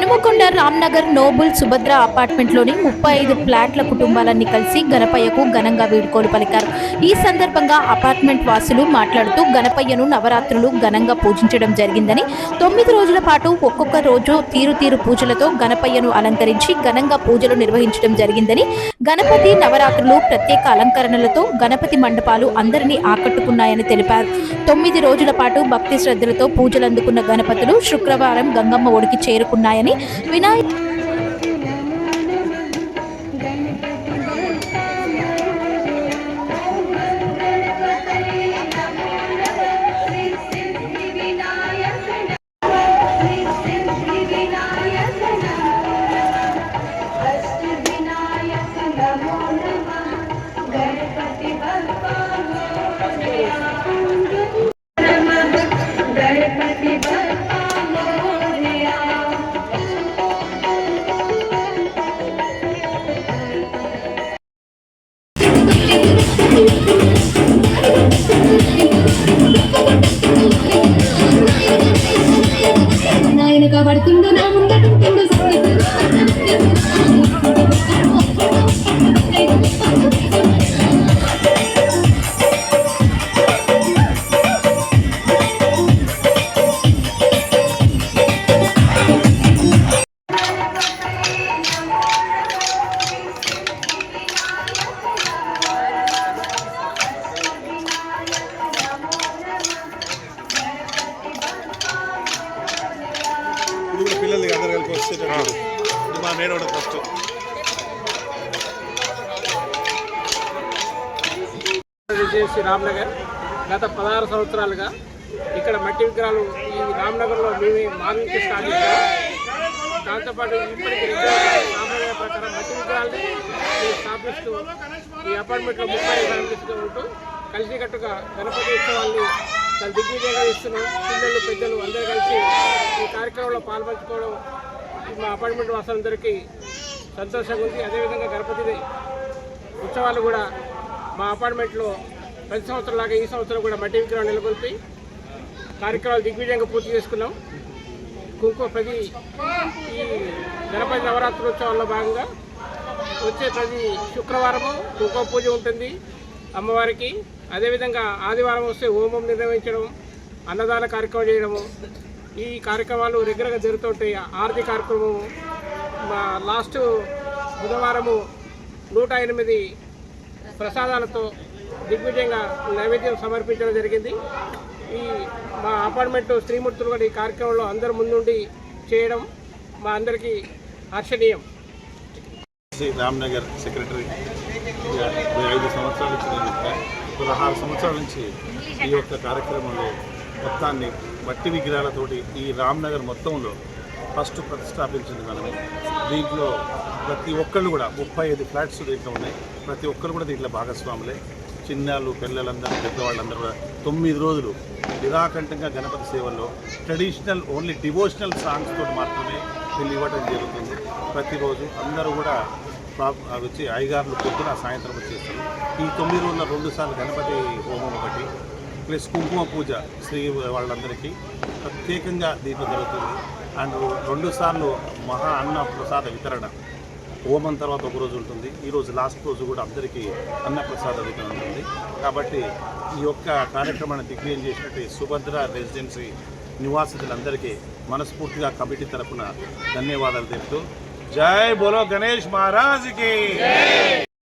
Hanumakonda Ramnagar noble Subhadra అపార్ట్మెంట్లోని ముప్పై ఐదు ఫ్లాట్ల కుటుంబాలన్నీ కలిసి గణపయ్యకు ఘనంగా వీడ్కోలు పలికారు. ఈ సందర్భంగా అపార్ట్మెంట్ వాసులు మాట్లాడుతూ గణపయ్యను నవరాత్రులు ఘనంగా పూజించడం జరిగిందని తొమ్మిది రోజుల పాటు ఒక్కొక్క రోజు తీరు తీరు పూజలతో గణపయ్యను అలంకరించి ఘనంగా పూజలు నిర్వహించడం జరిగిందని గణపతి నవరాత్రులు ప్రత్యేక అలంకరణలతో గణపతి మండపాలు అందరినీ ఆకట్టుకున్నాయని తెలిపారు. తొమ్మిది రోజుల పాటు భక్తి శ్రద్ధలతో పూజలు అందుకున్న గణపతులు శుక్రవారం గంగమ్మ ఒడికి చేరుకున్నాయని వినాయక నాయన నా ముందటుండు సంగీతం పిల్లలకి అందరు వచ్చేటట్టు మా మేనోడు ఫస్ట్ చేసి రామ్నగర్ గత పదహారు సంవత్సరాలుగా ఇక్కడ మట్టి విగ్రహాలు ఈ రామ్నగర్లో మేమే మా స్టార్ట్ చేశాము దాంతోపాటు ఇప్పటికి సాంప్రదాయ ప్రకారం మట్టి విగ్రహాలని స్థాపిస్తూ ఈ అపార్ట్మెంట్లో ముప్పై ఫ్యామిలీస్గా ఉంటూ కలిసికట్టుగా గణపతి ఉత్సవాల్ని తన దిగ్విజయంగా ఇస్తున్నాం. పిల్లలు పెద్దలు అందరూ కలిసి ఈ కార్యక్రమంలో పాల్పంచుకోవడం మా అపార్ట్మెంట్ వాసులందరికీ సంతోషంగా ఉంది. అదేవిధంగా గణపతి ఉత్సవాలు కూడా మా అపార్ట్మెంట్లో ప్రతి సంవత్సరంలాగా ఈ సంవత్సరం కూడా మట్టి విగ్రహం నెలకొల్పి కార్యక్రమాలు దిగ్విజయంగా పూర్తి చేసుకున్నాం. కుంకుమ ప్రతి ఈ గణపతి నవరాత్రోత్సవాల్లో భాగంగా వచ్చే ప్రతి శుక్రవారము కుంకుమ పూజ ఉంటుంది అమ్మవారికి. అదేవిధంగా ఆదివారం వస్తే హోమం నిర్వహించడం అన్నదాన కార్యక్రమం చేయడము ఈ కార్యక్రమాలు రెగ్యులర్గా జరుగుతుంటాయి. ఆరతి కార్యక్రమము మా లాస్ట్ బుధవారము నూట ఎనిమిది ప్రసాదాలతో దిగ్విజయంగా నైవేద్యం సమర్పించడం జరిగింది. ఈ మా అపార్ట్మెంట్ శ్రీమూర్తులు కూడా ఈ కార్యక్రమంలో అందరు ముందుండి చేయడం మా అందరికీ హర్షణీయం. శ్రీ రామ్నగర్ సెక్రటరీ ఐదు సంవత్సరాల నుంచి పదహారు సంవత్సరాల నుంచి ఈ యొక్క కార్యక్రమంలో మొత్తాన్ని మట్టి విగ్రహాలతోటి ఈ రామ్నగర్ మొత్తంలో ఫస్ట్ ప్రతిష్టాపించింది మనమే. దీంట్లో ప్రతి ఒక్కళ్ళు కూడా ముప్పై ఐదు ఫ్లాట్స్ దీంట్లో ఉన్నాయి. ప్రతి ఒక్కరు కూడా దీంట్లో భాగస్వాములే. చిన్నాళ్ళు పిల్లలందరూ పెద్దవాళ్ళందరూ కూడా తొమ్మిది రోజులు నిరాకంఠంగా గణపతి సేవల్లో ట్రెడిషనల్ ఓన్లీ డివోషనల్ సాంగ్స్ తోటి మాత్రమే పెళ్ళి ఇవ్వడం జరుగుతుంది. ప్రతిరోజు అందరూ కూడా వచ్చి ఐగారులు పొద్దున సాయంత్రం వచ్చేస్తారు. ఈ తొమ్మిది రోజుల రెండు సార్లు గణపతి హోమం ఒకటి ప్లస్ కుంకుమ పూజ శ్రీ వాళ్ళందరికీ. ప్రత్యేకంగా దీంట్లో జరుగుతుంది. అండ్ రెండుసార్లు మహా అన్న ప్రసాద వితరణ. హోమం తర్వాత ఒక రోజు ఉంటుంది. ఈరోజు లాస్ట్ రోజు కూడా అందరికీ అన్నప్రసాద వితరణ ఉంటుంది. కాబట్టి ఈ యొక్క కార్యక్రమాన్ని దిగ్విజయం చేసినట్టు సుభద్ర రెసిడెన్సీ నివాసితులందరికీ మనస్ఫూర్తిగా కమిటీ తరపున ధన్యవాదాలు తెలుపుతూ జై బోలో గణేష్ మహారాజ్కి.